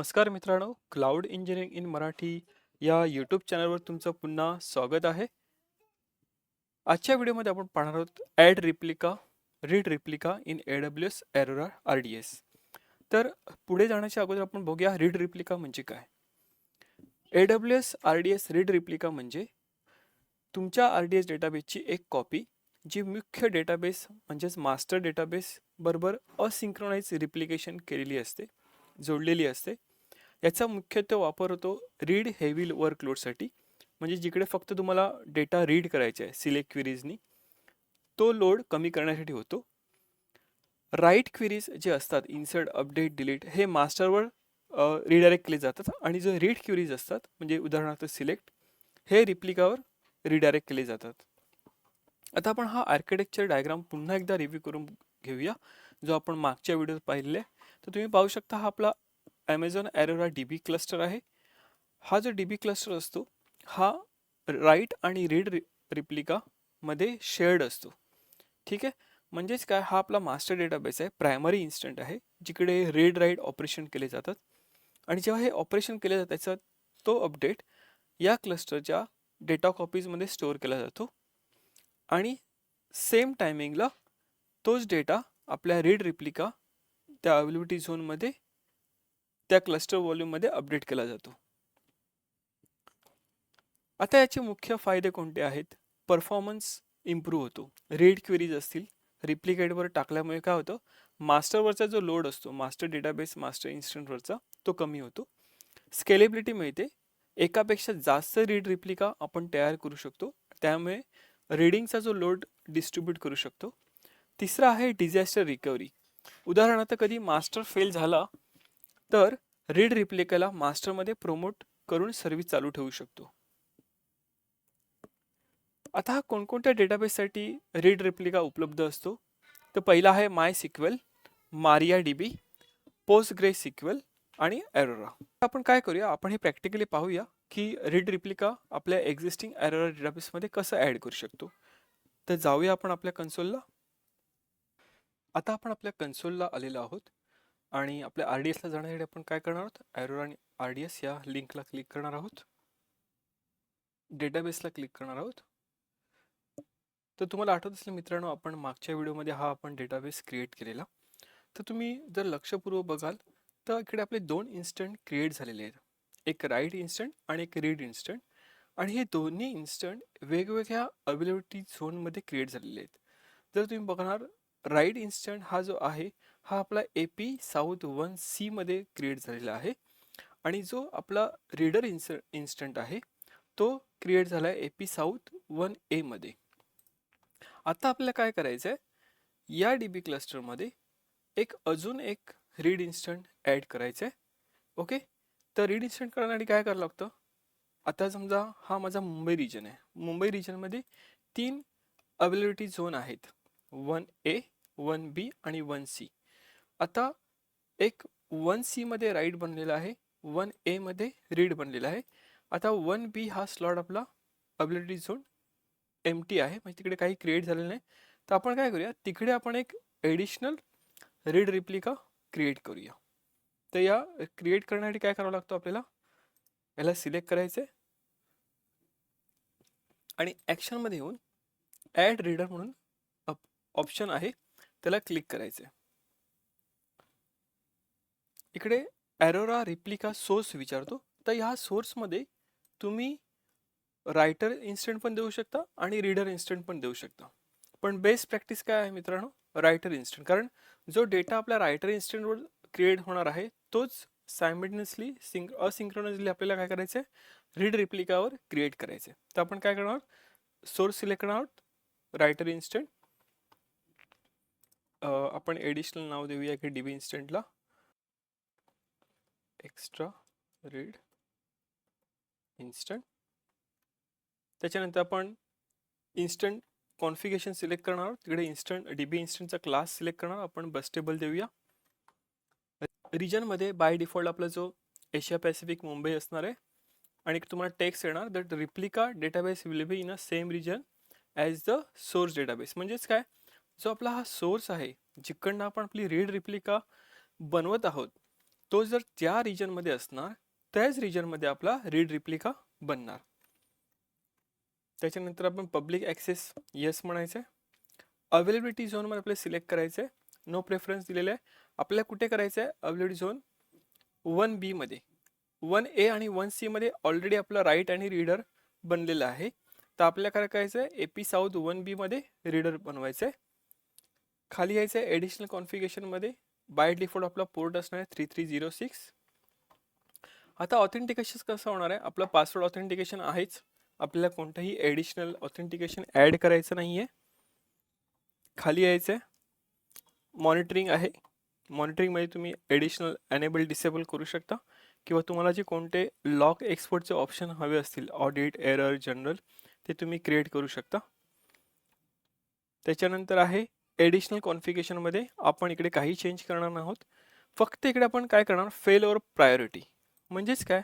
नमस्कार मित्रांनो cloud engineering in Marathi या यूट्यूब चॅनलवर तुमचं पुन्हा स्वागत आहे. आजच्या व्हिडिओमध्ये आपण पाहणार आहोत add replica read replica in A W S Aurora R D S तर पुढे जाण्याच्या अगोदर आपण बघूया रीड रिप्लिका म्हणजे काय. A W S R D S read replica म्हणजे तुमच्या आर डी एस डेटाबेसची एक कॉपी जी मुख्य डेटाबेस म्हणजेच मास्टर डेटाबेस बरोबर असिंक्रोनाइज रिप्लिकेशन केलेली असते जोडलेली असते. याचा मुख्यत्वे वापर होतो रीड हेवी वर्कलोडसाठी म्हणजे जिकडे फक्त तुम्हाला डेटा रीड करायचा आहे सिलेक्ट क्विरीजनी तो लोड कमी करण्यासाठी होतो. राईट क्विरीज जे असतात इन्सर्ट अपडेट डिलीट हे मास्टरवर रिडायरेक्ट केले जातात आणि जे रीड क्विरीज असतात म्हणजे उदाहरणार्थ सिलेक्ट हे रिप्लिकावर रिडायरेक्ट केले जातात. आता आपण हा आर्किटेक्चर डायग्राम पुन्हा एकदा रिव्ह्यू करून घेऊया जो आपण मागच्या व्हिडिओत पाहिले आहे. तर तुम्ही पाहू शकता हा आपला Amazon Aurora D B cluster आहे. हा जो डी बी क्लस्टर असतो हा राईट आणि रीड रि रिप्लिकामध्ये शेअर्ड असतो. ठीक आहे? म्हणजेच काय? हा आपला मास्टर डेटाबेस आहे प्रायमरी इन्स्टंट आहे जिकडे रीड राईट ऑपरेशन केले जातात. आणि जेव्हा हे ऑपरेशन केले जातं त्याचा तो अपडेट या क्लस्टरच्या डेटा कॉपीजमध्ये स्टोअर केला जातो. आणि सेम टायमिंगला तोच डेटा आपल्या रीड रिप्लिका त्या अवेलेबिलिटी झोनमध्ये त्या क्लस्टर व्हॉल्यूममध्ये अपडेट केला जातो. आता याचे मुख्य फायदे कोणते आहेत? परफॉर्मन्स इम्प्रूव्ह होतो. रीड क्वेरीज असतील. रिप्लिकेटवर टाकल्यामुळे काय होतं? मास्टरवरचा जो लोड असतो मास्टर डेटाबेस मास्टर इन्स्टंटवरचा तो कमी होतो. स्केलेबिलिटी मिळते. एकापेक्षा जास्त रीड रिप्लिका आपण तयार करू शकतो. त्यामुळे रीडिंगचा जो लोड डिस्ट्रीब्यूट करू शकतो. तिसरा आहे डिझास्टर रिकव्हरी उदाहरणार्थ कधी मास्टर फेल झाला तर रीड रिप्लिकाला मास्टरमध्ये प्रोमोट करून सर्व्हिस चालू ठेवू शकतो. आता हा कोणकोणत्या डेटाबेससाठी रीड रिप्लिका उपलब्ध असतो? तर पहिला आहे माय सिक्वेल मारिया डी बी पोस्ट ग्रे सिक्वेल आणि एरोरा. आपण काय करूया? आपण हे प्रॅक्टिकली पाहूया की रीड रिप्लिका आपल्या एक्झिस्टिंग एरोरा डेटाबेसमध्ये कसं ॲड करू शकतो. तर जाऊया आपण आपल्या कन्सोलला. आता आपण आपल्या कन्सोलला आलेलो आहोत. आणि आपल्या आर डी एसला जाण्यासाठी आपण काय करणार आहोत? ॲरोरा आणि आर डी एस या लिंकला क्लिक करणार आहोत. डेटाबेसला क्लिक करणार आहोत. तर तुम्हाला आठवत असेल मित्रांनो आपण मागच्या व्हिडिओमध्ये हा आपण डेटाबेस क्रिएट केलेला. तर तुम्ही जर लक्षपूर्वक बघाल तर इकडे आपले दोन इन्स्टंट क्रिएट झालेले आहेत. एक राईट इन्स्टंट आणि एक रीड इन्स्टंट आणि हे दोन्ही इन्स्टंट वेगवेगळ्या अवेलेबिलिटी झोनमध्ये क्रिएट झालेले आहेत. जर तुम्ही बघणार राईट इन्स्टंट हा जो आहे हा आपला ए पी साऊथ वन सीमध्ये क्रिएट झालेला आहे. आणि जो आपला रीडर इन्स इन्स्टंट आहे तो क्रिएट झाला आहे ए पी साऊथ वन एमध्ये आता आपल्याला काय करायचं आहे या डी बी क्लस्टरमध्ये एक अजून एक रीड इन्स्टंट ॲड करायचं आहे ओके तर रीड इन्स्टंट करण्यासाठी काय करावं लागतं? आता समजा हा माझा मुंबई रिजन आहे. मुंबई रिजनमध्ये तीन अवेलेबिलिटी झोन आहेत. वन ए वन बी आणि वन सी आता एक वन सीमध्ये राईट बनलेला आहे वन एमध्ये रीड बनलेला आहे. आता वन बी हा स्लॉट आपला अबिलिटी झोन एम टी आहे. म्हणजे तिकडे काही क्रिएट झालेलं नाही. तर आपण काय करूया? तिकडे आपण एक एडिशनल रीड रिप्लिका क्रिएट करूया. तर या क्रिएट करण्यासाठी काय करावं लागतं आपल्याला? याला सिलेक्ट करायचं आणि ॲक्शनमध्ये येऊन ॲड रीडर म्हणून ऑप्शन आहे. त्याला क्लिक करायचं आहे इकडे ॲरोरा रिप्लिका सोर्स विचारतो. तर ह्या सोर्समध्ये तुम्ही रायटर इन्स्टंट पण देऊ शकता आणि रीडर इन्स्टंट पण देऊ शकता. पण बेस्ट प्रॅक्टिस काय आहे मित्रांनो? रायटर इन्स्टंट कारण जो डेटा आपल्या रायटर इन्स्टंटवर क्रिएट होणार आहे तोच सायमिडनसली सिंग असिंक्रोनसली आपल्याला काय करायचं आहे रीड रिप्लिकावर क्रिएट करायचं आहे तर आपण काय करणार सोर्स सिलेक्ट करणार आहोत. रायटर इन्स्टंट आपण एडिशनल नाव देऊया की डी बी इन्स्टंटला एक्स्ट्रा रीड इन्स्टंट त्याच्यानंतर आपण इन्स्टंट कॉन्फिगेशन सिलेक्ट करणार आहोत. तिकडे इन्स्टंट डी बी इन्स्टंटचा क्लास सिलेक्ट करणार आपण बस टेबल देऊया. रिजनमध्ये बाय डिफॉल्ट आपला जो एशिया पॅसिफिक मुंबई असणार आहे. आणि तुम्हाला टेक्स्ट येणार that replica database will be in a same region as the source database म्हणजेच काय? जो आपला हा सोर्स आहे जिकडनं आपण आपली रीड रिप्लिका बनवत आहोत तो जर त्या रिजनमध्ये असणार त्याच रिजनमध्ये आपला रीड रिप्लिका बनणार. त्याच्यानंतर आपण पब्लिक ॲक्सेस येस म्हणायचं आहे अवेलेबिलिटी झोनमध्ये आपल्याला सिलेक्ट करायचं आहे नो प्रेफरन्स दिलेलं आहे. आपल्याला कुठे करायचं आहे अवेलेबिलिटी झोन वन बीमध्ये वन ए आणि वन सीमध्ये ऑलरेडी आपला राईट आणि रीडर बनलेलं आहे. तर आपल्याला काय करायचं आहे ए पी साऊथ वन बीमध्ये रीडर बनवायचं आहे खाली यायचं आहे ॲडिशनल कॉन्फिगेशनमध्ये बाय डिफॉल्ट आपला पोर्ट असणार आहे थ्री थ्री झिरो सिक्स आता ऑथेंटिकेशन कसं होणार आहे? आपलं पासवर्ड ऑथेंटिकेशन आहेच. आपल्याला कोणतंही ॲडिशनल ऑथेंटिकेशन ॲड करायचं नाही आहे खाली यायचं आहे. मॉनिटरिंग आहे मॉनिटरिंगमध्ये तुम्ही ॲडिशनल ॲनेबल डिसेबल करू शकता. किंवा तुम्हाला जे कोणते लॉक एक्सपोर्टचे ऑप्शन हवे असतील ऑडिट एरर जनरल ते तुम्ही क्रिएट करू शकता. त्याच्यानंतर आहे ॲडिशनल कॉन्फिगेशनमध्ये आपण इकडे काही चेंज करणार आहोत. फक्त इकडे आपण काय करणार? फेल ओवर प्रायोरिटी म्हणजेच काय?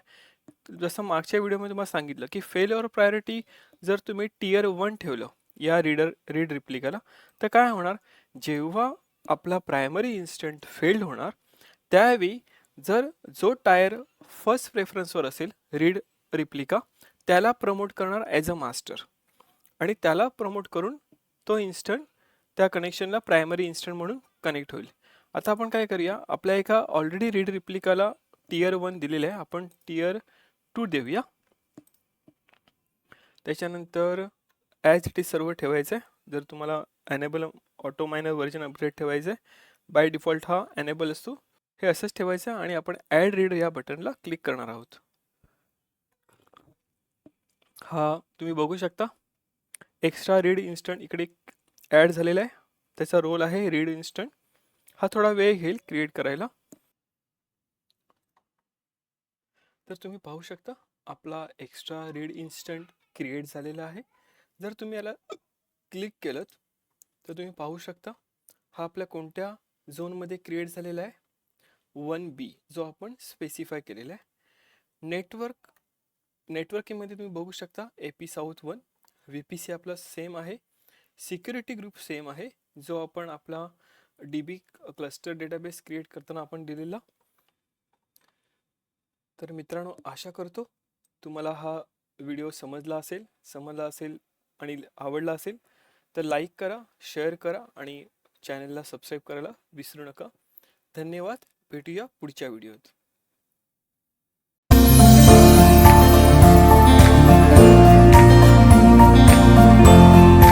जसं मागच्या व्हिडिओमध्ये तुम्हाला सांगितलं की फेल ओवर प्रायोरिटी जर तुम्ही टियर वन ठेवलं या रीडर रीड रिप्लिकाला तर काय होणार? जेव्हा आपला प्रायमरी इन्स्टंट फेल्ड होणार त्यावेळी जर जो टायर फर्स्ट प्रेफरन्सवर असेल रीड रिप्लिका त्याला प्रमोट करणार ॲज अ मास्टर आणि त्याला प्रमोट करून तो इन्स्टंट त्या कनेक्शनला प्रायमरी इन्स्टंट म्हणून कनेक्ट होईल. आता आपण काय करूया? आपल्या एका ऑलरेडी रीड रिप्लिकाला टीयर वन दिलेलं आहे. आपण टीयर टू देऊया. त्याच्यानंतर ॲज इट इज सर्व ठेवायचं आहे जर तुम्हाला enable auto minor version upgrade ठेवायचं आहे बाय डिफॉल्ट हा ॲनेबल असतो. हे असंच ठेवायचं आहे आणि आपण ॲड रीड या बटनला क्लिक करणार आहोत. हा तुम्ही बघू शकता. एक्स्ट्रा रीड इन्स्टंट इकडे ॲड झालेला आहे. त्याचा रोल आहे रीड इन्स्टंट. हा थोडा वेळ घेईल क्रिएट करायला. तर तुम्ही पाहू शकता आपला एक्स्ट्रा रीड इन्स्टंट क्रिएट झालेला आहे. जर तुम्ही याला क्लिक केलं तर तुम्ही पाहू शकता हा आपल्या कोणत्या झोनमध्ये क्रिएट झालेला आहे? वन बी जो आपण स्पेसिफाय केलेला आहे. नेटवर्क नेटवर्किंगमध्ये तुम्ही बघू शकता A P south one V P C आपला सेम आहे. सिक्युरिटी ग्रुप सेम आहे जो आपण आपला D B cluster database create करताना आपण दिलेला. तर मित्रांनो आशा करतो तुम्हाला हा व्हिडिओ समजला असेल समजला असेल आणि आवडला असेल तर लाईक करा शेअर करा आणि चॅनलला सबस्क्राईब करायला विसरू नका. धन्यवाद भेटूया पुढच्या व्हिडिओत.